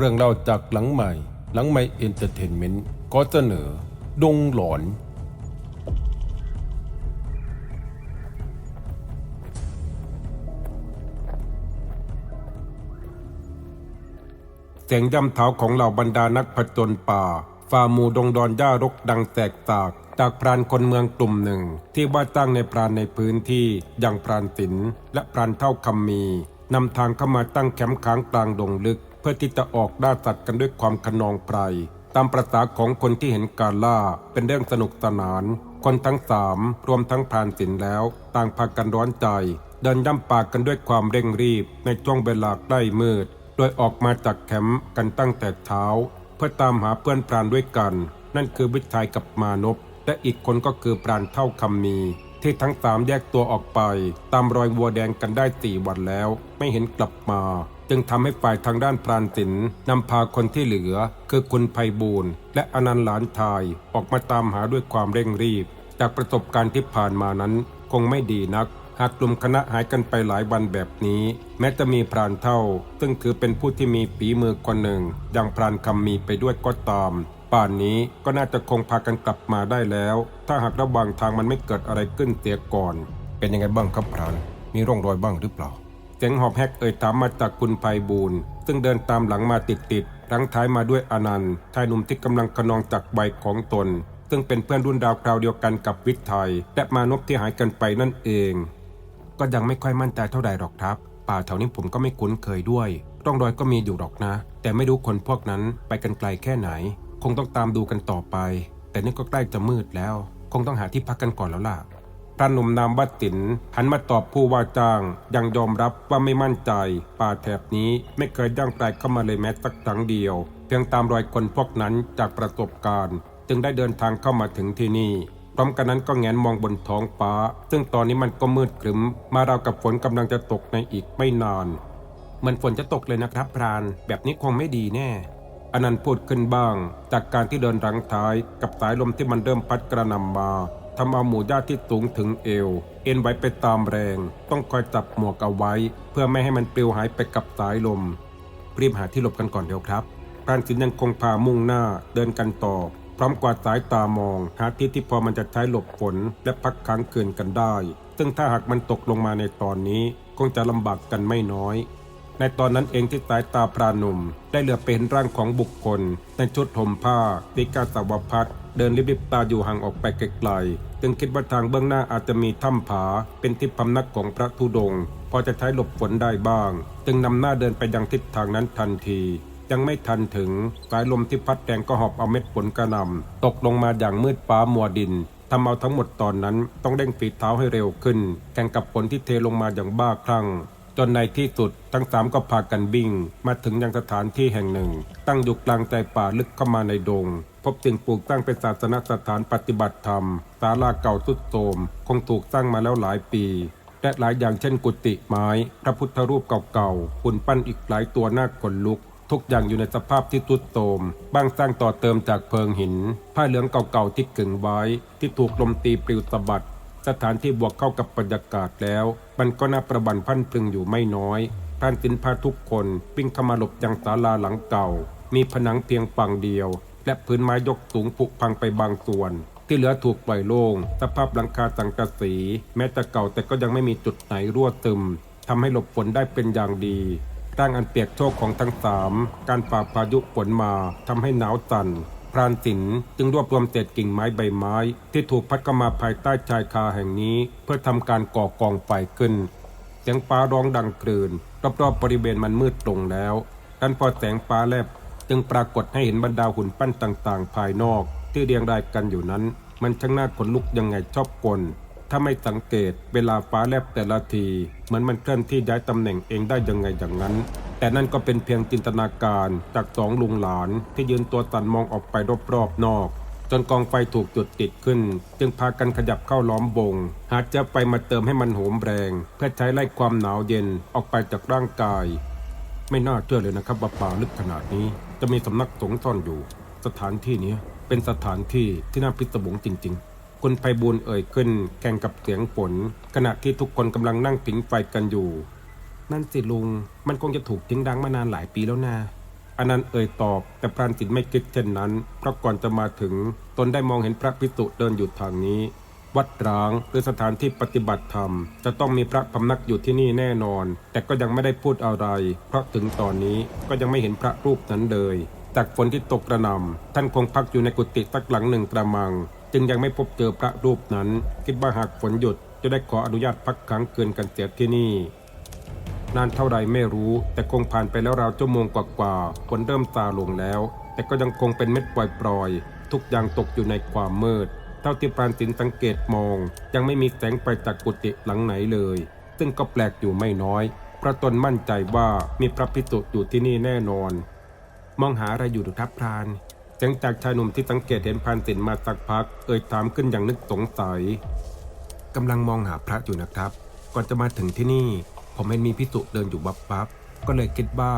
เรื่องเล่าจากหลังใหม่ หลังใหม่เอนเตอร์เทนเมนต์ก็เสนอ ดงหลอน เสียงย่ำเท้าของเหล่าบรรดานักผจญป่าฝ่าหมู่ดงดอนหญ้ารกดังแตกตากจากพรานคนเมืองกลุ่มหนึ่ง ที่ว่าจ้างในพรานในพื้นที่อย่างพรานศิลและพรานเท่าคำมีนำทางเข้ามาตั้งแคมป์ค้างกลางดงลึก เพื่อที่จะออกล่าสัตว์กันด้วยความขนองไพรตามประษาของคนที่เห็นการล่าเป็นเรื่องสนุกสนาน คนทั้งสามรวมทั้งพรานศิลป์แล้ว ต่างพากันร้อนใจ เดินย่ำป่ากันด้วยความเร่งรีบในช่วงเวลาใกล้มืด โดยออกมาจากแคมป์กันตั้งแต่เช้า เพื่อตามหาเพื่อนพรานด้วยกัน นั่นคือวิชัยกับมานพและอีกคนก็คือพรานเท่าคำมีที่ทั้งสามแยกตัวออกไป ตามรอยวัวแดงกันได้สี่วันแล้ว ไม่เห็นกลับมา จึงทำให้ฝ่ายทางด้านพรานศิลป์นำพาคนที่เหลือ คือคุณไพบูลและอนันต์หลานชายออกมาตามหาด้วยความเร่งรีบ จากประสบการณ์ที่ผ่านมานั้น คงไม่ดีนัก หากกลุ่มคณะหายกันไปหลายวันแบบนี้ แม้จะมีพรานเท่า ซึ่งถือเป็นผู้ที่มีฝีมือคนหนึ่งอย่างพรานคำมีไปด้วยก็ตาม ป่านนี้ก็น่าจะคงพากันกลับมาได้แล้ว ถ้าหากระหว่างทางมันไม่เกิดอะไรขึ้นเสียก่อน เป็นยังไงบ้างครับพรานมีร่องรอยบ้างหรือเปล่า เสียงหอบแฮกเอ่ยถามมาจากคุณไพบูลซึ่งเดินตามหลังมาติดๆรั้งท้ายมาด้วยอนันต์ชายหนุ่มที่กำลังขนองจากใบของตน ซึ่งเป็นเพื่อนรุ่นดาวคราวเดียวกันกับวิทย์ไทย และมานพที่หายกันไปนั่นเอง ก็ยังไม่ค่อยมั่นใจเท่าใดหรอกครับ ป่าแถวนี้ผมก็ไม่คุ้นเคยด้วย ร่องรอยก็มีอยู่หรอกนะ แต่ไม่รู้คนพวกนั้นไปกันไกลแค่ไหน คงต้องตามดูกันต่อไป แต่นี่ก็ใกล้จะมืดแล้ว คงต้องหาที่พักกันก่อนแล้วล่ะ พระหนุ่มนามวัดตินหันมาตอบผู้ว่าจ้าง ยังยอมรับว่าไม่มั่นใจ ป่าแถบนี้ไม่เคยย่างไกลเข้ามาเลยแม้สักครั้งเดียว เพียงตามรอยคนพวกนั้นจากประสบการณ์ จึงได้เดินทางเข้ามาถึงที่นี่พร้อมกันนั้นก็แงนมองบนท้องฟ้า ซึ่งตอนนี้มันก็มืดครึ้ม มาราวกับฝนกำลังจะตกในอีกไม่นานเหมือนฝนจะตกเลยนะครับพราน แบบนี้คงไม่ดีแน่อนันต์พูดขึ้นบ้าง จากการที่เดินรังท้ายกับสายลมที่มันเริ่มพัดกระนำมา ทำเอาหมู่ญาติที่สูงถึงเอว เอ็นไว้ไปตามแรง ต้องคอยจับหมวกเอาไว้ เพื่อไม่ให้มันปลิวหายไปกับสายลม รีบหาที่หลบกันก่อนเดี๋ยวครับพรานศิลป์ยังคงพามุ่งหน้าเดินกันต่อ พร้อมกวาดสายตามอง หาที่ที่พอมันจะใช้หลบฝนและพักค้างคืนกันได้ ซึ่งถ้าหากมันตกลงมาในตอนนี้ คงจะลำบากกันไม่น้อย ในตอนนั้นเองที่สายตาพรานหนุ่มได้เหลือไปเห็นร่างของบุคคล ในชุดห่มผ้าติกาสาวพัดเดินริบๆตาอยู่ห่างออกไปไกลๆจึงคิดว่าทางเบื้องหน้าอาจจะมีถ้ำผา เป็นที่พำนักของพระธุดงค์พอจะใช้หลบฝนได้บ้าง จึงนำหน้าเดินไปยังทิศทางนั้นทันทียังไม่ทันถึงสายลมที่พัดแรงก็หอบเอาเม็ดฝนกระนำตกลงมาอย่างมืดฟ้ามัวดินทำเอาทั้งหมดตอนนั้นต้องเร่งฝีเท้าให้เร็วขึ้นแข่งกับฝนที่เทลงมาอย่างบ้าคลั่ง จนในที่สุดทั้งสามก็พากันวิ่ง มาถึงยังสถานที่แห่งหนึ่ง ตั้งอยู่กลางใจป่าลึกเข้ามาในดง พบสิ่งปลูกสร้างเป็นศาสนสถานปฏิบัติธรรมศาลาเก่าสุดโทมคงถูกสร้างมาแล้วหลายปีและหลายอย่างเช่นกุฏิไม้ พระพุทธรูปเก่าๆหุ่นปั้นอีกหลายตัวหน้าขนลุก ทุกอย่างอยู่ในสภาพที่ทุดโทมบ้างสร้างต่อเติมจากเพิงหิน ผ้าเหลืองเก่าๆที่กึ่งไว้ ที่ถูกลมตีปลิวสะบัด สถานที่บวกเข้ากับบรรยากาศแล้ว มันก็น่าประบันพันพึงอยู่ไม่น้อยพรานสินพาทุกคนวิ่งเข้ามาหลบยังศาลาหลังเก่า มีผนังเพียงฝั่งเดียว และพื้นไม้ยกสูงผุพังไปบางส่วน ที่เหลือถูกปล่อยโล่งสภาพหลังคาสังกะสี แม้จะเก่าแต่ก็ยังไม่มีจุดไหนรั่วซึมทำให้หลบฝนได้เป็นอย่างดีร่างอันเปียกโชกของทั้งสามการฝ่าพายุฝนมาทำให้หนาวสั่น รานศิลป์จึงรวบรวมเศษกิ่งไม้ใบไม้ ที่ถูกพัดเข้ามาภายใต้ชายคาแห่งนี้ เพื่อทำการก่อกองไฟขึ้น เสียงฟ้าร้องดังกลืนรอบๆบริเวณมันมืดลงแล้วดันพอแสงฟ้าแลบจึงปรากฏให้เห็นบรรดาหุ่นปั้นต่างๆ ภายนอก ที่เรียงรายกันอยู่นั้น มันช่างน่าขนลุกยังไงชอบกล ถ้าไม่สังเกตเวลาฟ้าแลบแต่ละทีเหมือนมันเคลื่อนที่ย้ายตำแหน่งเองได้ยังไงอย่างนั้น แต่นั่นก็เป็นเพียงจินตนาการจากสองลุงหลานที่ยืนตัวสั่นมองออกไปรอบๆนอก จนกองไฟถูกจุดติดขึ้น จึงพากันขยับเข้าล้อมวงหาจะไปมาเติมให้มันโหมแรง เพื่อใช้ไล่ความหนาวเย็นออกไปจากร่างกาย ไม่น่าเชื่อเลยนะครับว่าป่าลึกขนาดนี้ จะมีสำนักสงฆ์ซ่อนอยู่ สถานที่นี้เป็นสถานที่ที่น่าพิศวงจริง ๆ คุณไพบูลเอ่ยขึ้น แข่งกับเสียงฝนขณะที่ทุกคนกำลังนั่งผิงไฟกันอยู่ นั่นสิลุง มันคงจะถูกทิ้งร้างมานานหลายปีแล้วนะอนันต์เอ่ยตอบ แต่พรานสินไม่คิดเช่นนั้น เพราะก่อนจะมาถึง ตนได้มองเห็นพระพิสุเดินอยู่ทางนี้ วัดร้างหรือสถานที่ปฏิบัติธรรม จะต้องมีพระพำนักอยู่ที่นี่แน่นอน แต่ก็ยังไม่ได้พูดอะไร เพราะถึงตอนนี้ก็ยังไม่เห็นพระรูปนั้นเลย จากฝนที่ตกกระหน่ำท่านคงพักอยู่ในกุฏิสักหลังหนึ่งกระมัง จึงยังไม่พบเจอพระรูปนั้น คิดว่าหากฝนหยุดจะได้ขออนุญาตพักค้างคืนกันเสียที่นี่ นานเท่าไรไม่รู้ แต่คงผ่านไปแล้วราวชั่วโมงกว่าๆฝนเริ่มซาลงแล้ว แต่ก็ยังคงเป็นเม็ดปล่อยๆ ทุกอย่างตกอยู่ในความมืด เท่าที่ปานสินสังเกตมอง ยังไม่มีแสงไฟจากกุฏิหลังไหนเลย ซึ่งก็แปลกอยู่ไม่น้อยพระตนมั่นใจว่ามีพระพิสุอยู่ที่นี่แน่นอน มองหาอะไรอยู่หรือครับพราน เสียงจากชายหนุ่มที่สังเกตเห็นพานสินมาสักพัก เอ่ยถามขึ้นอย่างนึกสงสัยกำลังมองหาพระอยู่นะครับ ก่อนจะมาถึงที่นี่ ผมเห็นมีพิสุเดินอยู่บับบับก็เลยคิดว่า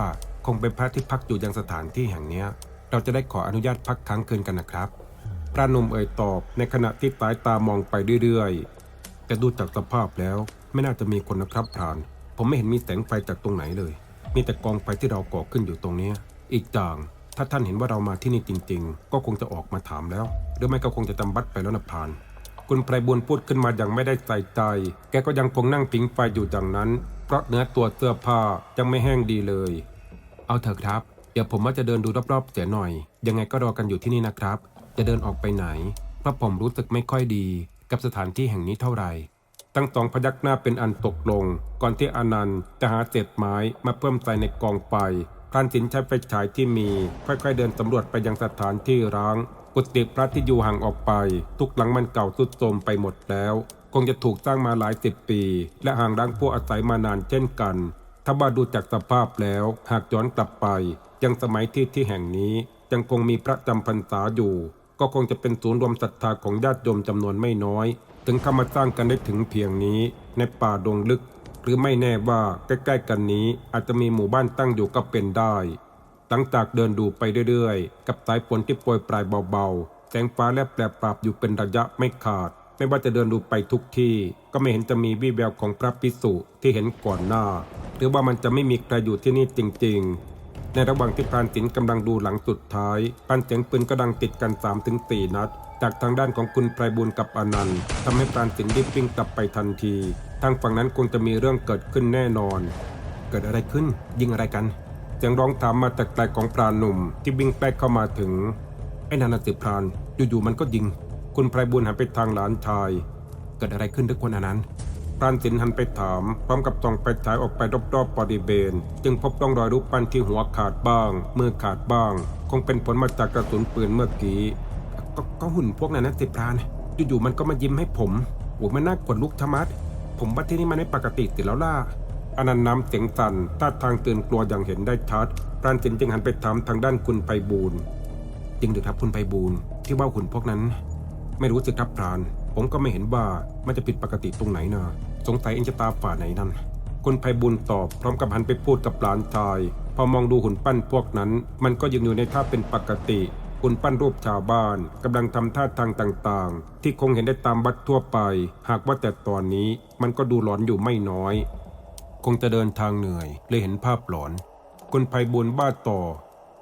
คงเป็นพระที่พักอยู่ยังสถานที่แห่งเนี้ย เราจะได้ขออนุญาตพักค้างคืนกันนะครับ พระหนุ่มเอ่ยตอบในขณะที่สายตามองไปเรื่อยๆ แต่ดูจากสภาพแล้วไม่น่าจะมีคนนะครับพราน ผมไม่เห็นมีแสงไฟจากตรงไหนเลย มีแต่กองไฟที่เราก่อขึ้นอยู่ตรงนี้ อีกอย่าง ถ้าท่านเห็นว่าเรามาที่นี่จริง ๆ ก็คงจะออกมาถามแล้ว หรือไม่ก็คงจะจำบัดไปแล้วนะพาน คุณไพรบุญพูดขึ้นมาอย่างไม่ได้ใส่ใจ แกก็ยังคงนั่งผิงไฟอยู่อย่างนั้น เพราะเนื้อตัวเสื้อผ้ายังไม่แห้งดีเลย เอาเถอะครับ เดี๋ยวผมว่าจะเดินดูรอบๆเสียหน่อย ยังไงก็รอกันอยู่ที่นี่นะครับ จะเดินออกไปไหน เพราะผมรู้สึกไม่ค่อยดี กับสถานที่แห่งนี้เท่าไหร่ทั้งสองพยักหน้าเป็นอันตกลง ก่อนที่อนันต์จะหาเศษไม้มาเพิ่มใส่ในกองไฟ พรานสินใช้ไฟฉายที่มี ค่อยๆเดินสำรวจไปยังสถานที่ร้าง กุฏิพระที่อยู่ห่างออกไป ทุกหลังมันเก่าทรุดโทรมไปหมดแล้ว คงจะถูกสร้างมาหลายสิบปี และห่างร้างผู้อาศัยมานานเช่นกัน ถ้าว่าดูจากสภาพแล้ว หากย้อนกลับไป ยังสมัยที่ที่แห่งนี้ยังคงมีพระจำพรรษาอยู่ ก็คงจะเป็นศูนย์รวมศรัทธาของญาติโยมจำนวนไม่น้อย ถึงเข้ามาสร้างกันได้ถึงเพียงนี้ ในป่าดงลึก หรือไม่แน่ว่าใกล้ๆกันนี้อาจจะมีหมู่บ้านตั้งอยู่ก็เป็นได้ หลังจากเดินดูไปเรื่อยๆ กับสายฝนที่โปรยปลายเบาๆ แสงฟ้าแลบแปรปรับอยู่เป็นระยะไม่ขาด ไม่ว่าจะเดินดูไปทุกที่ ก็ไม่เห็นจะมีวี่แววของพระพิสุที่เห็นก่อนหน้า หรือว่ามันจะไม่มีใครอยู่ที่นี่จริง ๆ ในระหว่างที่พรานสินกำลังดูหลังสุดท้ายปันเสียงปืนก็ดังติดกัน3าถึงสนัด จากทางด้านของคุณไพรบุญกับอนันต์ทำให้พรานสินรีบวิ่งกลับไปทันที ทางฝั่งนั้นคงจะมีเรื่องเกิดขึ้นแน่นอน เกิดอะไรขึ้น ยิงอะไรกันเสียงร้องถามมาจากไกลของพรานหนุ่มที่วิ่งใกล้เข้ามาถึงไอ้นันนะสิพรานอยู่ๆมันก็ยิง คุณไพรบุญหันไปทางหลานชาย เกิดอะไรขึ้นทุกคนอนันต์พรานสินหันไปถาม พร้อมกับส่องไปฉายออกไปรอบๆบริเวณจึงพบร่องรอยรูปปั้นที่หัวขาดบ้างมือขาดบ้าง คงเป็นผลมาจากกระสุนปืนเมื่อกี้ กก็หุ่นพวกนั้นนะสิพรานอยู่ๆมันก็มายิ้มให้ผมโอ้มันน่ากดลุกทมัดผมว่าที่นี่มันไม่ปกติสิแล้วล่ะอนันต์น้ำเสียงสั่นท่าทางตื่นกลัวอย่างเห็นได้ชัดพรานสินจึงหันไปถามทางด้านคุณไพบูลจริงหรือครับคุณไพบูลที่ว่าหุ่นพวกนั้น ไม่รู้สิครับพราน ผมก็ไม่เห็นว่ามันจะผิดปกติตรงไหนนะสงสัยเองจะตาฝาดไหนนั่นคุณไพบูลตอบพร้อมกับหันไปพูดกับหลานชาย พอมองดูหุ่นปั้นพวกนั้น มันก็ยังอยู่ในท่าเป็นปกติ หุ่นปั้นรูปชาวบ้านกำลังทำท่าทางต่างๆ ที่คงเห็นได้ตามวัดทั่วไป หากว่าแต่ตอนนี้มันก็ดูหลอนอยู่ไม่น้อย คงจะเดินทางเหนื่อย เลยเห็นภาพหลอนคุณไพบุญบ้าต่อ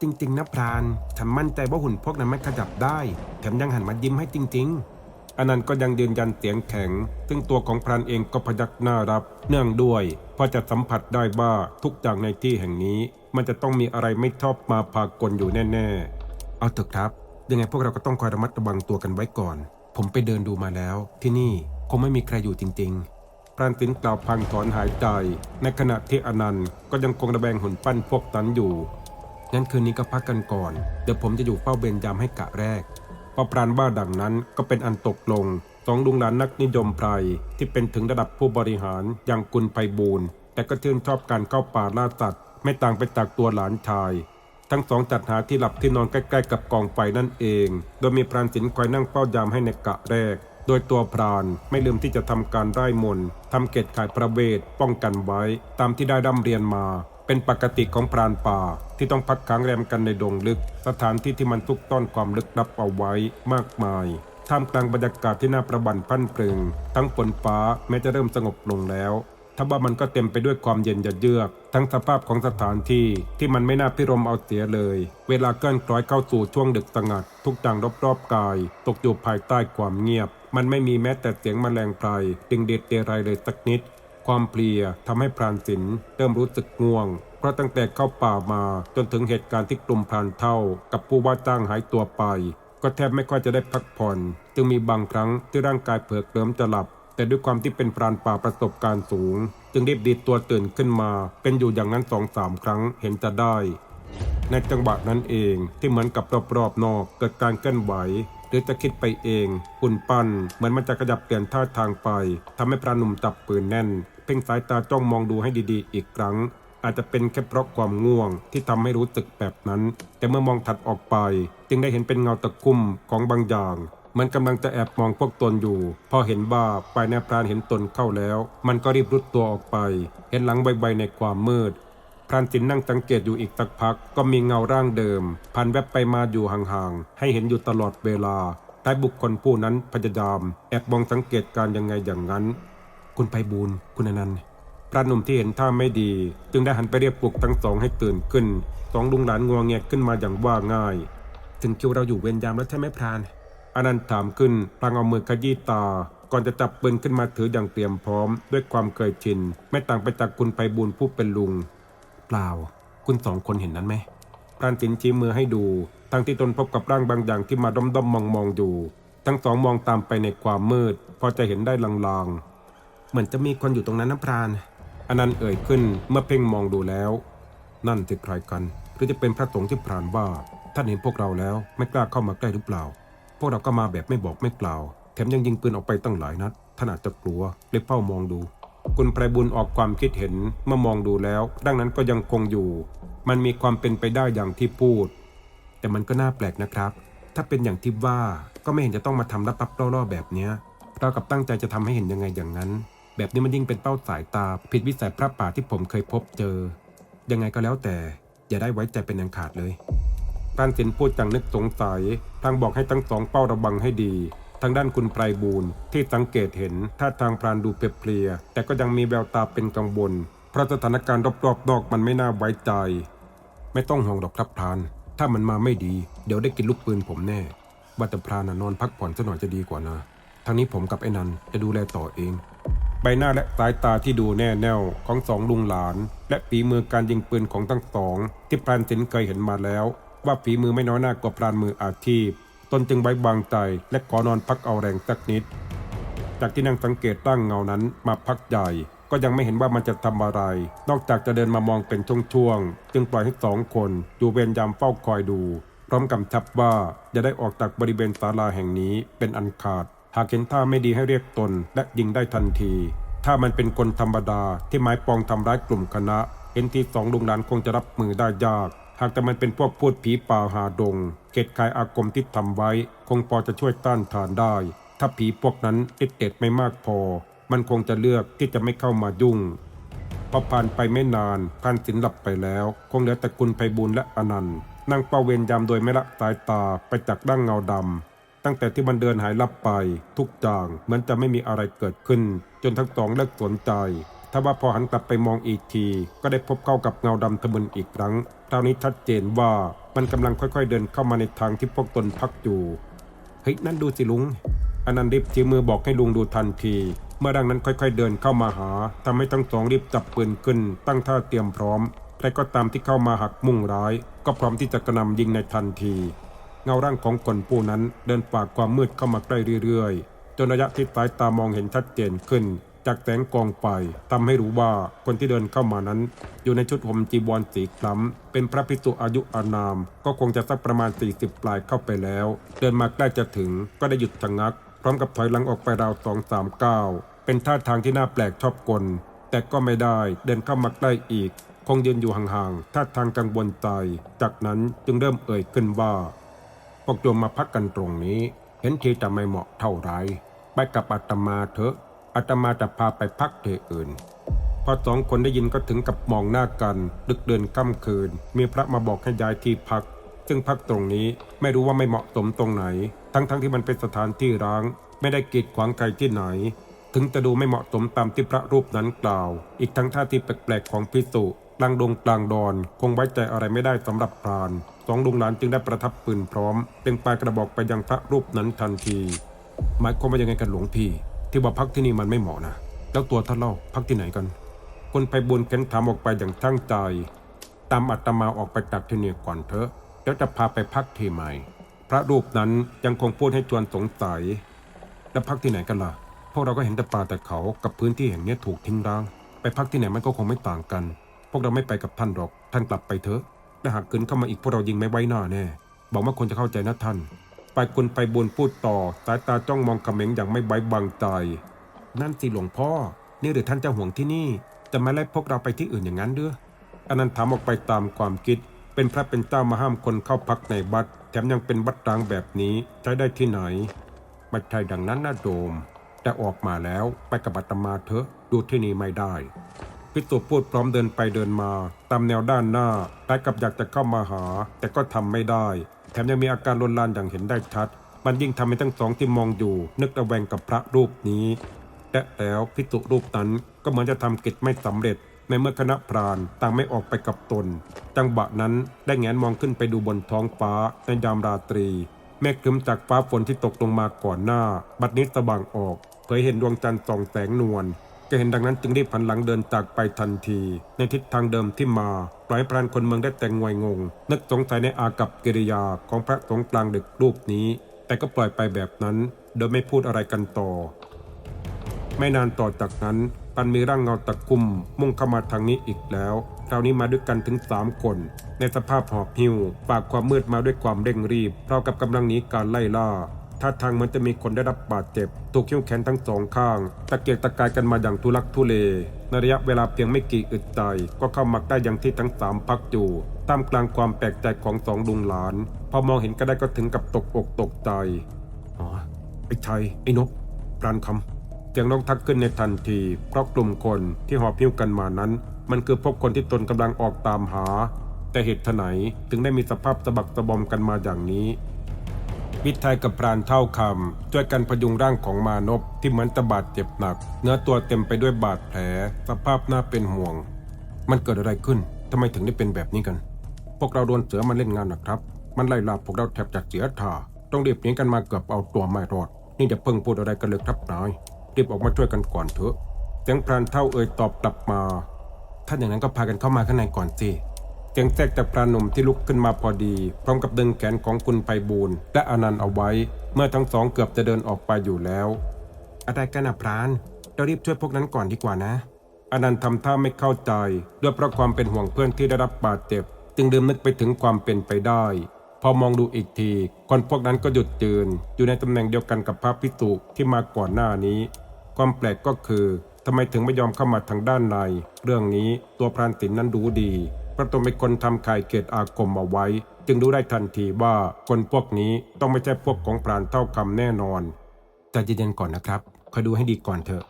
จริง ๆนะพรานฉันมั่นใจว่าหุ่นพวกนั้นไม่ขยับได้ แถมยังหันมายิ้มให้จริง ๆอนันต์ก็ยังยืนยันเสียงแข็ง ซึ่งตัวของพรานเองก็พยักหน้ารับ เนื่องด้วยเพราะจะสัมผัสได้ว่าทุกอย่างในที่แห่งนี้ มันจะต้องมีอะไรไม่ชอบมาพากลอยู่แน่ ๆ เอาเถอะครับ ยังไงพวกเราก็ต้องคอยระมัดระวังตัวกันไว้ก่อน ผมไปเดินดูมาแล้ว ที่นี่คงไม่มีใครอยู่จริงๆพรานสินกล่าวพังถอนหายใจ ในขณะที่อนันต์ก็ยังคงระแวงหุ่นปั้นพวกนั้นอยู่ งั้นคืนนี้ก็พักกันก่อน เดี๋ยวผมจะอยู่เฝ้าเบญยามให้กะแรกพอพรานว่าดังนั้นก็เป็นอันตกลงสองลุงหลานนักนิยมไพรที่เป็นถึงระดับผู้บริหารอย่างกุลไพบูลย์แต่ก็ชื่นชอบการเข้าป่าล่าสัตว์ไม่ต่างไปจากตัวหลานชาย ทั้งสองจัดหาที่หลับที่นอนใกล้ๆกับกองไฟนั่นเอง โดยมีพรานสินคอยนั่งเฝ้ายามให้ในกะแรก โดยตัวพรานไม่ลืมที่จะทำการไร้มนต์ทำเกตขายพระเวทป้องกันไว้ ตามที่ได้ร่ำเรียนมา เป็นปกติของพรานป่า ที่ต้องพักค้างแรมกันในดงลึก สถานที่ที่มันทุกต้อนความลึกลับเอาไว้มากมายท่ามกลางบรรยากาศที่น่าประบันพันพรึงทั้งฝนฟ้าแม้จะเริ่มสงบลงแล้ว ทว่ามันก็เต็มไปด้วยความเย็นยะเยือก ทั้งสภาพของสถานที่ที่มันไม่น่าพิรมเอาเสียเลย เวลาเกินคล้อยเข้าสู่ช่วงดึกสงัด ทุกอย่างรอบๆกาย ตกอยู่ภายใต้ความเงียบ มันไม่มีแม้แต่เสียงแมลงไพรดึงเด็ดเตไรเลยสักนิด ความเพลียทำให้พรานสินเริ่มรู้สึกง่วง เพราะตั้งแต่เข้าป่ามาจนถึงเหตุการณ์ที่กลุ่มพรานเท่า กับผู้ว่าจ้างหายตัวไป ก็แทบไม่ค่อยจะได้พักผ่อน จึงมีบางครั้งที่ร่างกายเผลอเคลิ้มจะหลับ แต่ด้วยความที่เป็นพรานป่าประสบการณ์สูง จึงรีบดีดตัวตื่นขึ้นมา เป็นอยู่อย่างนั้นสองสามครั้งเห็นจะได้ ในจังหวะนั้นเองที่เหมือนกับรอบๆนอกเกิดการเคลื่อนไหวหรือจะคิดไปเองหุ่นปั้นเหมือนมันจะขยับเปลี่ยนท่าทางไปทำให้พระหนุ่มจับปืนแน่น เพ่งสายตาจ้องมองดูให้ดีๆ อีกครั้ง อาจจะเป็นแค่เพราะความง่วงที่ทำให้รู้สึกแบบนั้น แต่เมื่อมองถัดออกไป จึงได้เห็นเป็นเงาตะคุ่มของบางอย่าง มันกำลังจะแอบมองพวกตนอยู่ พอเห็นว่าฝ่ายนายพรานเห็นตนเข้าแล้ว มันก็รีบรุดตัวออกไป เห็นหลังใบๆในความมืดพรานสินนั่งสังเกตอยู่อีกสักพัก ก็มีเงาร่างเดิม พันแวบไปมาอยู่ห่างๆ ให้เห็นอยู่ตลอดเวลาท้ายบุคคลผู้นั้นพยายาม แอบมองสังเกตการยังไงอย่างนั้น คุณไพบูลคุณอนันต์พระหนุ่มที่เห็นท่าไม่ดี จึงได้หันไปเรียกปลุกทั้งสองให้ตื่นขึ้นสองลุงหลานงวงเงียขึ้นมาอย่างว่าง่าย ถึงคิวเราอยู่เวรยามแล้วใช่ไหมพราน อนันต์ถามขึ้นพลางเอามือขยี้ตา ก่อนจะจับปืนขึ้นมาถืออย่างเตรียมพร้อม ด้วยความเคยชิน ไม่ต่างไปจากคุณไพบูลผู้เป็นลุง เปล่า คุณสองคนเห็นนั้นไหมพรานสินชี้มือให้ดู ทั้งที่ตนพบกับร่างบางอย่างที่มาด้อมด้อมมองมองๆอยู่ ทั้งสองมองตามไปในความมืด พอจะเห็นได้ลางๆ เหมือนจะมีคนอยู่ตรงนั้นนะพรานอนันต์เอ่ยขึ้นเมื่อเพ่งมองดูแล้ว นั่นคือใครกัน หรือจะเป็นพระสงฆ์ที่พรานว่า ท่านเห็นพวกเราแล้วไม่กล้าเข้ามาใกล้หรือเปล่า พวกเราก็มาแบบไม่บอกไม่กล่าว แถมยังยิงปืนออกไปตั้งหลายนัดท่านอาจจะกลัวเลยเฝ้ามองดู คุณไพรบุญออกความคิดเห็นเมื่อมองดูแล้ว ดังนั้นก็ยังคงอยู่ มันมีความเป็นไปได้อย่างที่พูด แต่มันก็น่าแปลกนะครับ ถ้าเป็นอย่างที่ว่าก็ไม่เห็นจะต้องมาทำรับปั๊บล่อๆแบบเนี้ยเรากับตั้งใจจะทำให้เห็นยังไงอย่างนั้น แบบนี้มันยิ่งเป็นเป้าสายตา ผิดวิสัยพระป่าที่ผมเคยพบเจอ ยังไงก็แล้วแต่ อย่าได้ไว้ใจเป็นอันขาดเลย พรานสินพูดจังนึกสงสัยทางบอกให้ทั้งสองเป้าระวังให้ดีทางด้านคุณไพรบูลที่สังเกตเห็นท่าทางพรานดูเพลียแต่ก็ยังมีแววตาเป็นกังวลเพราะสถานการณ์รอบๆนอกมันไม่น่าไว้ใจ ไม่ต้องห่วงหรอกครับพราน ถ้ามันมาไม่ดี เดี๋ยวได้กินลูกปืนผมแน่ว่าแต่พรานน่ะนอนพักผ่อนซะหน่อยจะดีกว่านะทางนี้ผมกับไอ้นันจะดูแลต่อเอง ใบหน้าและสายตาที่ดูแน่แน่วของสองลุงหลาน และฝีมือการยิงปืนของทั้งสองที่พรานสินเคยเห็นมาแล้ว ว่าฝีมือไม่น้อยหน้ากว่าพรานมืออาชีพ ตนจึงไว้วางใจและขอนอนพักเอาแรงสักนิด จากที่นั่งสังเกตตั้งเงานั้นมาพักใหญ่ ก็ยังไม่เห็นว่ามันจะทำอะไร นอกจากจะเดินมามองเป็นช่วงๆจึงปล่อยให้สองคนอยู่เวรยามเฝ้าคอยดู พร้อมกำชับว่าอย่าได้ออกจากบริเวณศาลาแห่งนี้เป็นอันขาด หากเห็นท่าไม่ดีให้เรียกตนและยิงได้ทันที ถ้ามันเป็นคนธรรมดาที่หมายปองทำร้ายกลุ่มคณะเห็นที่สองลุงหลานคงจะรับมือได้ยาก หากแต่มันเป็นพวกพูดผีป่าหาดง เกตกายอากรมที่ทำไว้ คงพอจะช่วยต้านทานได้ ถ้าผีพวกนั้นติดเด็ดไม่มากพอ มันคงจะเลือกที่จะไม่เข้ามายุ่งพอผ่านไปไม่นานพันสินหลับไปแล้ว คงเหลือแต่คุณไพบูลและอนันต์นั่งเป้าเวรยามโดยไม่ละสายตาไปจากร่างเงาดำตั้งแต่ที่มันเดินหายลับไปทุกอย่างเหมือนจะไม่มีอะไรเกิดขึ้น จนทั้งสองเลิกสนใจ ถ้าว่าพอหันกลับไปมองอีกที ก็ได้พบเข้ากับเงาดำทะมึนอีกครั้ง คราวนี้ชัดเจนว่ามันกำลังค่อยๆเดินเข้ามาในทางที่พวกตนพักอยู่ เฮ้ยนั่นดูสิลุงอนันต์รีบชี้มือบอกให้ลุงดูทันที เมื่อดังนั้นค่อยๆเดินเข้ามาหาทำให้ทั้งสองรีบจับปืนขึ้น ตั้งท่าเตรียมพร้อมใครก็ตามที่เข้ามาหักมุ่งร้าย ก็พร้อมที่จะกระหนำยิงในทันที เงาร่างของคนผู้นั้นเดินฝ่าความมืดเข้ามาใกล้เรื่อยๆ จนระยะที่สายตามองเห็นชัดเจนขึ้น จากแสงกองไฟทำให้รู้ว่าคนที่เดินเข้ามานั้น อยู่ในชุดห่มจีวรสีคล้ำเป็นพระภิกษุอายุอานาม ก็คงจะสักประมาณ 40 ปลายเข้าไปแล้ว เดินมาใกล้จะถึงก็ได้หยุดชะงัก พร้อมกับถอยหลังออกไปราวสองสามก้าวเป็นท่าทางที่น่าแปลกชอบกล แต่ก็ไม่ได้เดินเข้ามาใกล้อีก คงยืนอยู่ห่างๆท่าทางกังวลใจจากนั้นจึงเริ่มเอ่ยขึ้นว่าพวกโยมมาพักกันตรงนี้ เห็นทีจะไม่เหมาะเท่าไหรไปกับอาตมาเถอะ อาตมาจะพาไปพักที่อื่น พอสองคนได้ยินก็ถึงกับมองหน้ากัน ดึกเดินค่ำคืน มีพระมาบอกให้ย้ายที่พัก ซึ่งพักตรงนี้ไม่รู้ว่าไม่เหมาะสมตรงไหน ทั้งๆทที่มันเป็นสถานที่ร้าง ไม่ได้กีดขวางใครที่ไหน ถึงจะดูไม่เหมาะสมตามที่พระรูปนั้นกล่าว อีกทั้งท่าทีแปลกๆของพิสุกลางดงกลางดอนคงไว้ใจอะไรไม่ได้สำหรับพรานสองลุงหลานจึงได้ประทับปืนพร้อมเป็นปลายกระบอกไปยังพระรูปนั้นทันที หมายความว่ายังไงกันหลวงพี่ ที่ว่าพักที่นี่มันไม่เหมาะนะ แล้วตัวท่านเล่าพักที่ไหนกัน คนไปบุญเค้นถามออกไปอย่างตั้งใจ ตามอาตมาออกไปจากที่นี่ก่อนเถอะ แล้วจะพาไปพักที่ใหม่ พระรูปนั้นยังคงพูดให้จวนสงสัย แล้วพักที่ไหนกันล่ะ พวกเราก็เห็นแต่ป่าแต่เขากับพื้นที่แห่งนี้ถูกทิ้งร้าง ไปพักที่ไหนมันก็คงไม่ต่างกัน พวกเราไม่ไปกับท่านหรอก ท่านกลับไปเถอะและหากขืนเข้ามาอีกพวกเรายิงไม่ไว้หน้าแน่ บอกว่าคนจะเข้าใจนะท่าน ไปคุณไปบุญพูดต่อ สายตาจ้องมองเขม็งอย่างไม่ไว้บางใจ นั่นสิหลวงพ่อ นี่หรือท่านจะห่วงที่นี่ จะไม่ไล่พวกเราไปที่อื่นอย่างนั้นเด้ออันนั้นถามออกไปตามความคิด เป็นพระเป็นเจ้ามาห้ามคนเข้าพักในวัด แถมยังเป็นวัดร้างแบบนี้ใช้ได้ที่ไหนไม่ใช่ดังนั้นนะโดม แต่ออกมาแล้วไปกับอาตมาเถอะดูที่นี่ไม่ได้พิสุพูดพร้อมเดินไปเดินมา ตามแนวด้านหน้าคล้ายกับอยากจะเข้ามาหา แต่ก็ทำไม่ได้ มยังมีอาการลวนลานอย่างเห็นได้ชัด มันยิ่งทำให้ทั้งสองที่มองอยู่ นึกระแวงกับพระรูปนี้ และแล้วพิสุรูปนั้นก็เหมือนจะทำกิจไม่สำเร็จในเมื่อคณะพรานต่างไม่ออกไปกับตน จังหวะนั้นได้แงนมองขึ้นไปดูบนท้องฟ้าในยามราตรีเมฆครึ้มจากฟ้าฝนที่ตกลงมาก่อนหน้า บัดนี้สว่างออก เผยเห็นดวงจันทร์ส่องแสงนวล แกเห็นดังนั้นจึงรีบหันหลังเดินจากไปทันที ในทิศทางเดิมที่มาปล่อยพรานคนเมืองได้แต่งงวยงง นึกสงสัยในอากับกิริยาของพระสงฆ์กลางดึกรูปนี้ แต่ก็ปล่อยไปแบบนั้น โดยไม่พูดอะไรกันต่อ ไม่นานต่อจากนั้นปันมีร่างเงาตะคุ่มมุ่งเข้ามาทางนี้อีกแล้วคราวนี้มาด้วยกันถึงสามคน ในสภาพหอบหิวปากความมืดมาด้วยความเร่งรีบเรากับกำลังหนีการไล่ล่า ท่าทางเหมันจะมีคนได้รับบาดเจ็บ ถูกเขี้ยวแขนทั้งสองข้าง ตะเกียกตะกายกันมาอย่างทุลักทุเลในระยะเวลาเพียงไม่กี่อึดใจ ก็เข้ามาใกล้ยังที่ทั้งสามพักอยู่ท่ามกลางความแปลกใจของสองลุงหลาน พอมองเห็นก็ได้ก็ถึงกับตกอกตกใจอ๋อไอ้ชัยไอ้นกปราณคำเสียงนกทักขึ้นในทันที เพราะกลุ่มคนที่หอบพิ้วกันมานั้น มันคือพวกคนที่ตนกำลังออกตามหา แต่เหตุไฉนถึงได้มีสภาพสะบักสะบอมกันมาอย่างนี้ วิทัยกับพรานเท่าคำช่วยกันพยุงร่างของมานพที่เหมือนจะบาดเจ็บหนัก เนื้อตัวเต็มไปด้วยบาดแผล สภาพน่าเป็นห่วง มันเกิดอะไรขึ้นทำไมถึงได้เป็นแบบนี้กัน พวกเราโดนเสือมันเล่นงานนะครับ มันไล่ล่าพวกเราแทบจะเสียท่าต้องรีบหนีกันมาเกือบเอาตัวไม่รอด นี่จะเพิ่งพูดอะไรกันเลยครับนายรีบออกมาช่วยกันก่อนเถอะเสียงพรานเท่าเอ่ยตอบกลับมาถ้าอย่างนั้นก็พากันเข้ามาข้างในก่อนสิ สียงแทรกจากพรานหนุ่มที่ลุกขึ้นมาพอดี พร้อมกับดึงแขนของคุณไปบูลและอนันต์เอาไว้ เมื่อทั้งสองเกือบจะเดินออกไปอยู่แล้ว อะไรกันนะพรานเรารีบช่วยพวกนั้นก่อนดีกว่านะอนันต์ทำท่าไม่เข้าใจ ด้วยเพราะความเป็นห่วงเพื่อนที่ได้รับบาดเจ็บ จึงลืมนึกไปถึงความเป็นไปได้ พอมองดูอีกที คนพวกนั้นก็หยุดยืน อยู่ในตำแหน่งเดียวกันกับพระพิสุที่มาก่อนหน้านี้ ความแปลกก็คือทำไมถึงไม่ยอมเข้ามาทางด้านใน เรื่องนี้ตัวพรานตินนั้นรู้ดี พระตนเป็นคนทำข่ายเกตอาคมเอาไว้ จึงรู้ได้ทันทีว่าคนพวกนี้ต้องไม่ใช่พวกของพรานเท่าคำแน่นอนใจเย็นๆก่อนนะครับคอยดูให้ดีก่อนเถอะ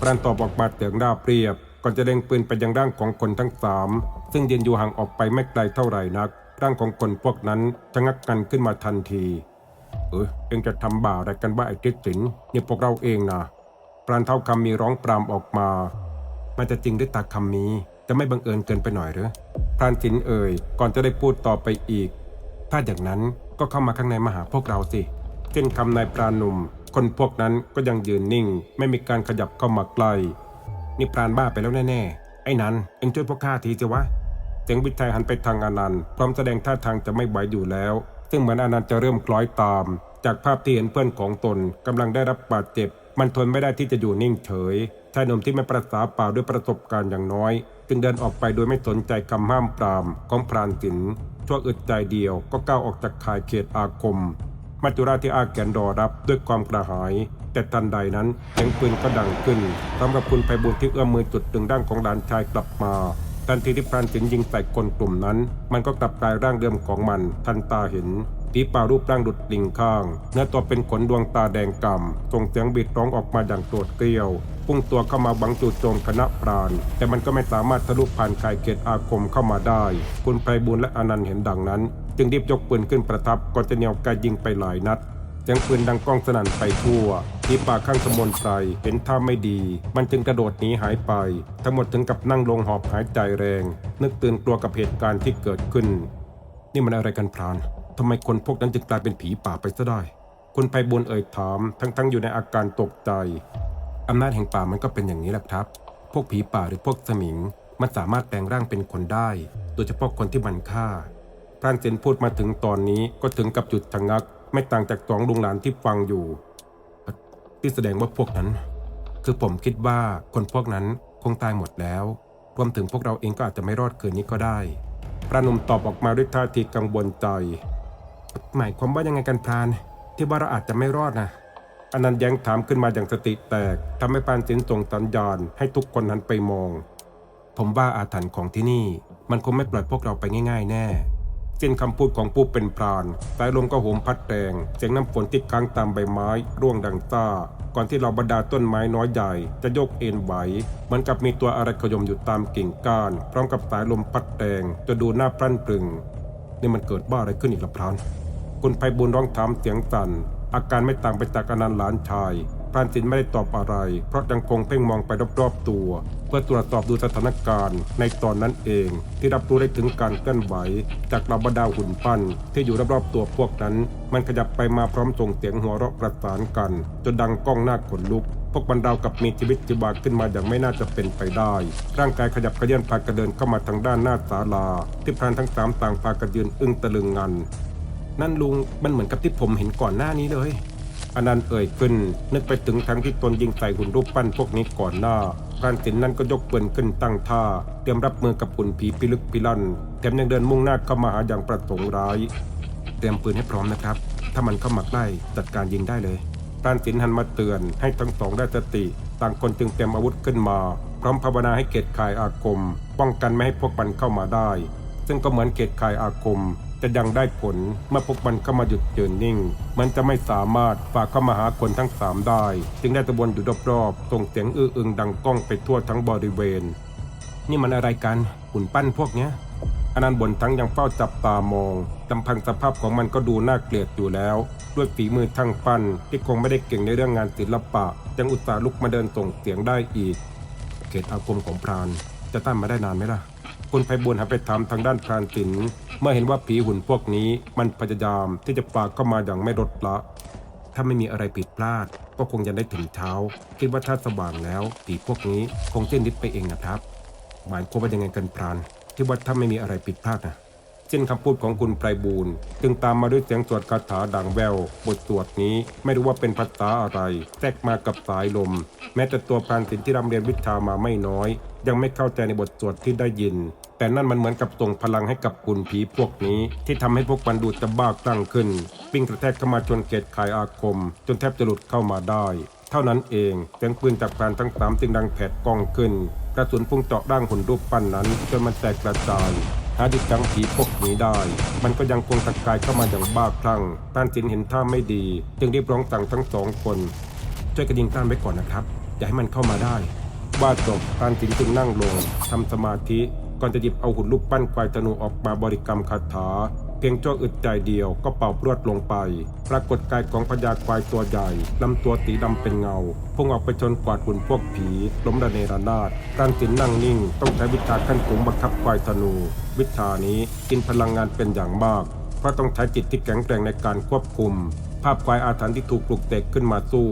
พรานตอบออกมาดเสียงราบเรียบ ก่อนจะเล็งปืนไปยังร่างของคนทั้งสามซึ่งยืนอยู่ห่างออกไปไม่ไกลเท่าไหร่นัก ร่างของคนพวกนั้นชะงักกันขึ้นมาทันทีเออเองจะทำบ่าอะไรกันบ้าไอ้ทิศสินนี่พวกเราเองนะพรานเท่าคำมีร้องปรามออกมามันจะจริงด้วยตาคำนี้ จะไม่บังเอิญเกินไปหน่อยหรือพรานสินเอ่ย ก่อนจะได้พูดต่อไปอีก ถ้าอย่างนั้นก็เข้ามาข้างในมาหาพวกเราสิเช่นคำนายปราณหนุ่ม คนพวกนั้นก็ยังยืนนิ่ง ไม่มีการขยับเข้ามาใกล้นี่ปราณบ้าไปแล้วแน่ๆ ไอ้นั้นเอ็งช่วยพวกข้าทีสิวะเสียงวิทัยหันไปทางอนันต์พร้อมแสดงท่าทางจะไม่ไหวอยู่แล้ว ซึ่งเหมือนอนันต์จะเริ่มคล้อยตาม จากภาพที่เห็นเพื่อนของตนกำลังได้รับบาดเจ็บ มันทนไม่ได้ที่จะอยู่นิ่งเฉยชายหนุ่มที่ไม่ประสาเปล่าด้วยประสบการณ์อย่างน้อย จึงเดินออกไปโดยไม่สนใจคำห้ามปรามของพรานสินชั่วอึดใจเดียวก็ก้าวออกจากข่ายเขตอาคม มัจจุราชที่อาแกนรอรับด้วยความกระหาย แต่ทันใดนั้นเสียงปืนก็ดังขึ้นพร้อมกับคุณไพบุญที่เอื้อมมือจุดตึงด้านของหลานชายกลับมาทันทีที่พรานสินยิงใส่คนกลุ่มนั้น มันก็กลับกลายร่างเดิมของมันทันตาเห็น ผีป่ารูปร่างดุดลิงข้างเนื้อตัวเป็นขนดวงตาแดงกำ่ำส่งเสียงบีดร้องออกมาอย่างโกรธเกรี้ยว พุ่งตัวเข้ามาบังจู่โจมคณะพรานแต่มันก็ไม่สามารถทะลุผ่านข่ายเกตอาคมเข้ามาได้ คุณไพบุญและอนันต์เห็นดังนั้น จึงรีบยกปืนขึ้นประทับก่อนจะเหนียวไกยิงไปหลายนัดเสียงปืนดังก้องสนั่นไปทั่วที่ป่าข้างสมนไพรเห็นท่าไม่ดี มันจึงกระโดดหนีหายไป ทั้งหมดถึงกับนั่งลงหอบหายใจแรง นึกตื่นกลัวกับเหตุการณ์ที่เกิดขึ้น นี่มันอะไรกันพราน ทำไมคนพวกนั้นจึงกลายเป็นผีป่าไปซะได้ คุณไปบุญเอ่ยถาม ทั้งๆอยู่ในอาการตกใจ อำนาจแห่งป่ามันก็เป็นอย่างนี้แหละครับ พวกผีป่าหรือพวกสมิง มันสามารถแปลงร่างเป็นคนได้ โดยเฉพาะคนที่มันฆ่าพรานเซนพูดมาถึงตอนนี้ก็ถึงกับจุดชะงัก ไม่ต่างจากสองลุงหลานที่ฟังอยู่ ที่แสดงว่าพวกนั้น คือผมคิดว่าคนพวกนั้นคงตายหมดแล้วรวมถึงพวกเราเองก็อาจจะไม่รอดคืนนี้ก็ได้ พระหนุ่มตอบออกมาด้วยท่าทีกังวลใจ หมายความว่ายังไงกันพราน ที่ว่าเราอาจจะไม่รอดนะอนันต์แย้งถามขึ้นมาอย่างสติแตกทำให้ปานสินส่งสัญญาณให้ทุกคนหันไปมอง ผมว่าอาถรรพ์ของที่นี่ มันคงไม่ปล่อยพวกเราไปง่าย ๆ แน่เส้นคำพูดของผู้เป็นพรานสายลมก็โหมพัดแรงเสียงน้ำฝนที่ค้างตามใบไม้ร่วงดังซ่าก่อนที่เราบรรดาต้นไม้น้อยใหญ่จะโยกเอ็นไหวเหมือนกับมีตัวอะไรขยมอยู่ตามกิ่งก้าน พร้อมกับสายลมพัดแรงจนดูหน้าพรั่นปรึงนี่มันเกิดบ้าอะไรขึ้นอีกล่ะพราน คุณไพบุญร้องถามเสียงสั่นอาการไม่ต่างไปจากอนันต์หลานชายพรานสินไม่ได้ตอบอะไร เพราะยังคงเพ่งมองไปรอบๆตัว เพื่อตรวจสอบดูสถานการณ์ ในตอนนั้นเอง ที่รับรู้ได้ถึงการเคลื่อนไหว จากเหล่าบรรดาหุ่นปั้นที่อยู่รอบๆตัวพวกนั้น มันขยับไปมาพร้อมส่งเสียงหัวเราะประสานกัน จนดังก้องหน้าขนลุก พวกบรรดาวกับมีชีวิตชีวาขึ้นมาอย่างไม่น่าจะเป็นไปได้ ร่างกายขยับกระเยื่อนพากระเดินเข้ามาทางด้านหน้าศาลา ที่พรานทั้งสามต่างพากระยืนอึ้งตะลึงงัน นั่นลุงมันเหมือนกับที่ผมเห็นก่อนหน้านี้เลยอนันต์เอ่ยขึ้น นึกไปถึงทั้งที่ตนยิงใส่หุ่นรูปปั้นพวกนี้ก่อนหน้าพรานสินนั้นก็ยกปืนขึ้นตั้งท่า เตรียมรับมือกับหุ่นผีพิลึกพิลั่นแถมยังเดินมุ่งหน้าเข้ามาหาอย่างประสงค์ร้าย เตรียมปืนให้พร้อมนะครับ ถ้ามันเข้ามาใกล้จัดการยิงได้เลยพรานสินหันมาเตือนให้ทั้งสองได้สติ ต่างคนจึงเตรียมอาวุธขึ้นมา พร้อมภาวนาให้เกตคายอาคม ป้องกันไม่ให้พวกมันเข้ามาได้ ซึ่งก็เหมือนเกตคายอาคม จะยังได้ผล เมื่อพวกมันเข้ามาหยุดยืนนิ่ง มันจะไม่สามารถฝากเข้ามาหาคนทั้งสามได้ จึงได้ตะวนอยู่รอบๆส่งเสียงอื้ออึงดังก้องไปทั่วทั้งบริเวณ นี่มันอะไรกันหุ่นปั้นพวกเนี้ยอนันต์บนทั้งยังเฝ้าจับตามองลำพังสภาพของมันก็ดูน่าเกลียดอยู่แล้ว ด้วยฝีมือทั้งปั้นที่คงไม่ได้เก่งในเรื่องงานศิลปะยังอุตส่าห์ลุกมาเดินส่งเสียงได้อีก เขตอาคมของพราน จะต้านมาได้นานไหมล่ะ คุณไพบุญหันไปถามทางด้านพรานติน เมื่อเห็นว่าผีหุ่นพวกนี้มันพยายามที่จะปากเข้ามาอย่างไม่ลดละ ถ้าไม่มีอะไรผิดพลาด ก็คงจะได้ถึงเช้า คิดว่าถ้าสว่างแล้ว ผีพวกนี้คงเส้นนิดไปเองนะครับหมายความว่ายังไงกันพรานที่ว่าถ้าไม่มีอะไรผิดพลาดนะ ช่นคำพูดของคุณไพรบูลจึงตามมาด้วยเสียงสวดคาถาดังแวว บทสวดนี้ไม่รู้ว่าเป็นภาษาอะไร แทรกมากับสายลม แม้แต่ตัวพรานศิลป์ที่รำเรียนวิชามาไม่น้อย ยังไม่เข้าใจในบทสวดที่ได้ยิน แต่นั่นมันเหมือนกับส่งพลังให้กับคุณผีพวกนี้ ที่ทำให้พวกมันดูจะบ้าคลั่งขึ้น ปิ้งกระแทกเข้ามาจนเกตขายอาคม จนแทบจะหลุดเข้ามาได้ เท่านั้นเองเสียงปืนจากพรานทั้งสามจึงดังแผดกล้องขึ้นกระสุนพุ่งเจาะร่างหุ่นรูปปั้นนั้นจนมันแตกกระจาย หาดิจังผีพวกนี้ได้ มันก็ยังคงตะกายเข้ามาอย่างบ้าคลั่งต้านจินเห็นท่าไม่ดี จึงรีบร้องสั่งทั้งสองคน ช่วยกันยิงต้านไว้ก่อนนะครับอย่าให้มันเข้ามาได้ว่าจบต้านจินจึงนั่งลงทำสมาธิ ก่อนจะหยิบเอาหุ่นรูปปั้นควายธนูออกมาบริกรรมคาถา เพียงชั่วอึดใจเดียวก็เป่าพรวดลงไป ปรากฏกายของพญาควายตัวใหญ่ลำตัวสีดำเป็นเงา พุ่งออกไปชนกวาดหุ่นพวกผี ล้มระเนระนาดการสินนั่งนิ่ง ต้องใช้วิชาขั้นสูงบังคับควายธนู วิชานี้กินพลังงานเป็นอย่างมาก เพราะต้องใช้จิตที่แข็งแกร่งในการควบคุม ภาพควายอาถรรพ์ที่ถูกปลุกเตกขึ้นมาสู้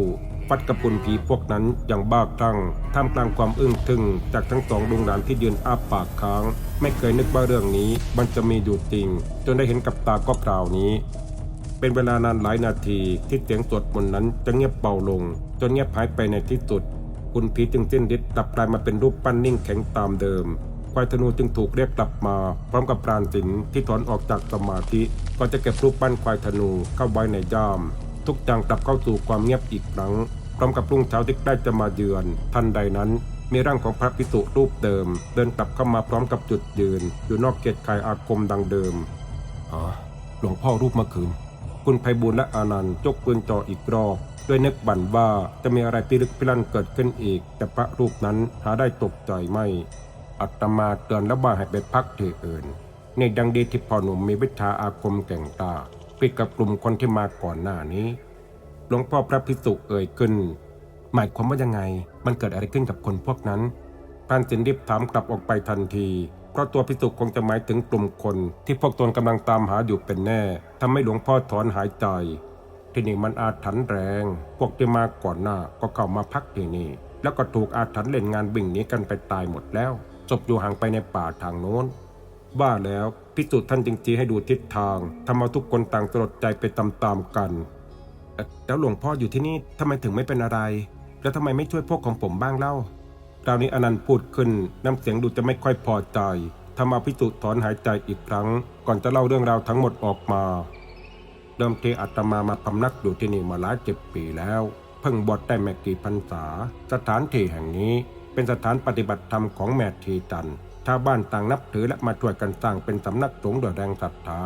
ฟัดกับปุ่นผีพวกนั้นอย่างบ้าคลั่งท่ามกลางความอึ้งทึ่งจากทั้งสองดวงหลานที่ยืนอ้าปากค้าง ไม่เคยนึกว่าเรื่องนี้มันจะมีอยู่จริง จนได้เห็นกับตาก็คราวนี้ เป็นเวลานานหลายนาทีที่เสียงสวดมนต์นั้นจะเงียบเบาลง จนเงียบหายไปในที่สุด คุณผีจึงสิ้นฤทธิ์กลับกลายมาเป็นรูปปั้นนิ่งแข็งตามเดิม ควายธนูจึงถูกเรียกกลับมา พร้อมกับปราณสินที่ถอนออกจากสมาธิก่อนจะเก็บรูปปั้นควายธนูเข้าไว้ในย่าม ทุกอย่างกลับเข้าสู่ความเงียบอีกครั้งพร้อมกับรุ่งเช้าที่ใกล้จะมาเยือน ทันใดนั้น มีร่างของพระพิสุรูปเดิม เดินกลับเข้ามาพร้อมกับจุดยืน อยู่นอกเกตคายอาคมดังเดิมอ๋อหลวงพ่อรูปเมื่อคืน คุณไพบูลย์และอานันต์ยกปืนจ่ออีกรอบด้วยนึกบั่นว่าจะมีอะไรพิลึกพิลั่นเกิดขึ้นอีก แต่พระรูปนั้นหาได้ตกใจไม่อัตมาเตือนแล้วว่าให้ไปพักเถอะเอินในดังดีที่พ่อหนุ่มมีวิชาอาคมแก่งตาปิดกับกลุ่มคนที่มาก่อนหน้านี้ลวงพ่อพระพิสุเอ่ยขึ้น หมายความว่ายังไง มันเกิดอะไรขึ้นกับคนพวกนั้นพรานสินรีบถามกลับออกไปทันที เพราะตัวพิสุคงจะหมายถึงกลุ่มคน ที่พวกตนกำลังตามหาอยู่เป็นแน่ทำให้หลวงพ่อถอนหายใจ ที่นี่มันอาถรรพ์แรง พวกที่มาก่อนหน้าก็เข้ามาพักที่นี่ แล้วก็ถูกอาถรรพ์เล่นงานบิ่งนี้กันไปตายหมดแล้วศพอยู่ห่างไปในป่าทางโน้นว่าแล้วพิสูจน์ท่านจึงชี้ให้ดูทิศทางทำเอาทุกคนต่างสลดใจไปตามๆกัน แล้วหลวงพ่ออยู่ที่นี่ทำไมถึงไม่เป็นอะไร แล้วทำไมไม่ช่วยพวกของผมบ้างเล่าคราวนี้อนันต์พูดขึ้นน้ำเสียงดูจะไม่ค่อยพอใจทำเอาพิสูดถอนหายใจอีกครั้ง ก่อนจะเล่าเรื่องราวทั้งหมดออกมาเดิมทีอาตมามาพำนักอยู่ที่นี่มาหลายสิบปีแล้ว เพิ่งบวชได้ไม่กี่พรรษา สถานที่แห่งนี้ เป็นสถานปฏิบัติธรรมของแม่ทีจันทร์ชาวบ้านต่างนับถือและมาช่วยกันสร้างเป็นสำนักสงฆ์โดยแรงศรัทธา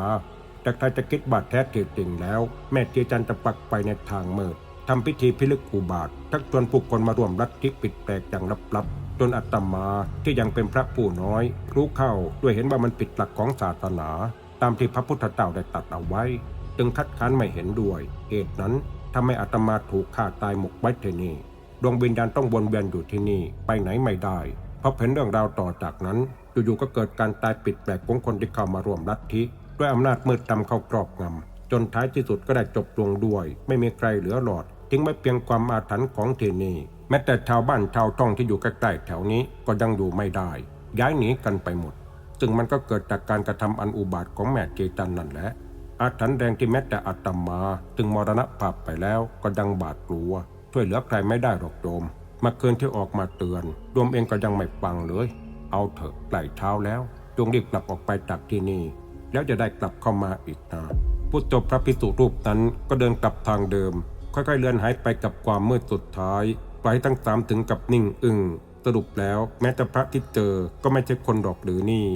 แต่ใครจะคิดบาดแท้จริงแล้ว แม่ทีจันทร์จะปักไปในทางมืด ทำพิธีพิลึกอุบาททักชวนผู้คนมาร่วมรัฐที่ปิดแปลกอย่างลับๆ จนอาตมาที่ยังเป็นพระผู้น้อย รู้เข้าด้วยเห็นว่ามันผิดหลักของศาสนา ตามที่พระพุทธเจ้าได้ตัดเอาไว้ จึงคัดค้านไม่เห็นด้วย เหตุนั้นทำให้อาตมาถูกฆ่าตายหมกไว้ที่นี่ดวงวิญญาณต้องวนเวียนอยู่ที่นี่ไปไหนไม่ได้เพราะเห็นเรื่องราวต่อจากนั้นอยู่ๆก็เกิดการตายปิดแปลกของคนที่เข้ามาร่วมลัทธิด้วยอำนาจมืดดำเข้าครอบงำจนท้ายที่สุดก็ได้จบลงด้วย ไม่มีใครเหลือหลอด ทิ้งไม่เพียงความอาถรรพ์ของที่นี่แม้แต่ชาวบ้านชาวช่องที่อยู่ใกล้ๆแถวนี้ก็ยังอยู่ไม่ได้ ย้ายหนีกันไปหมด ซึ่งมันก็เกิดจากการกระทำอันอุบาทของแม่เกตันนั่นแหละอาถรรพ์แรงที่แม้แต่อาตมาถึงมรณภาพไปแล้วก็ยังบาดกลัว ช่วยเหลือใครไม่ได้หรอกโยมมาเคืนที่ออกมาเตือนโยมเองก็ยังไม่ฟังเลย เอาเถอะไหลเท้าแล้วจงรีบกลับออกไปจากที่นี่ แล้วจะได้กลับเข้ามาอีกนะพุทธจบพระพิสุรูปนั้นก็เดินกลับทางเดิม ค่อยๆเลือนหายไปกับความมืดสุดท้ายไปทั้งสามถึงกับนิ่งอึ้งสรุปแล้วแม้แต่พระที่เจอก็ไม่ใช่คนดอกหรือนี่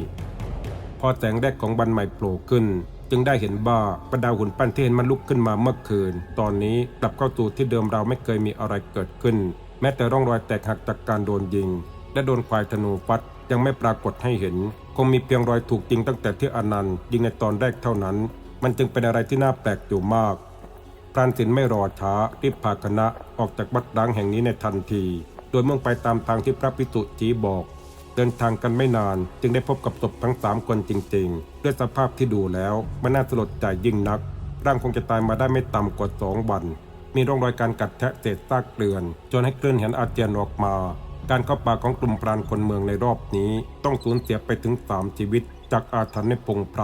พอแสงแรกของบันใหม่โผล่ขึ้น จึงได้เห็นว่าประดาวหุ่นปั้นที่เห็นมันลุกขึ้นมาเมื่อคืน ตอนนี้กลับเข้าสู่ที่เดิมเราไม่เคยมีอะไรเกิดขึ้น แม้แต่ร่องรอยแตกหักจากการโดนยิง และโดนควายธนูฟัดยังไม่ปรากฏให้เห็น คงมีเพียงรอยถูกยิงตั้งแต่ที่อนันต์ยิงในตอนแรกเท่านั้น มันจึงเป็นอะไรที่น่าแปลกอยู่มาก พรานสินไม่รอช้ารีบพาคณะออกจากวัดร้างแห่งนี้ในทันที โดยมุ่งไปตามทางที่พระพิสุจีบอก เดินทางกันไม่นานจึงได้พบกับศพทั้งสามคนจริงๆ ด้วยสภาพที่ดูแล้วมันน่าสลดใจยิ่งนัก ร่างคงจะตายมาได้ไม่ต่ำกว่าสองวันมีร่องรอยการกัดแทะเศษซากเกลื่อน จนให้เคลื่อนเห็นอาเจียนออกมา การเข้าป่าของกลุ่มพรานคนเมืองในรอบนี้ ต้องสูญเสียไปถึงสามชีวิต จากอาถรรพ์ในพงไพร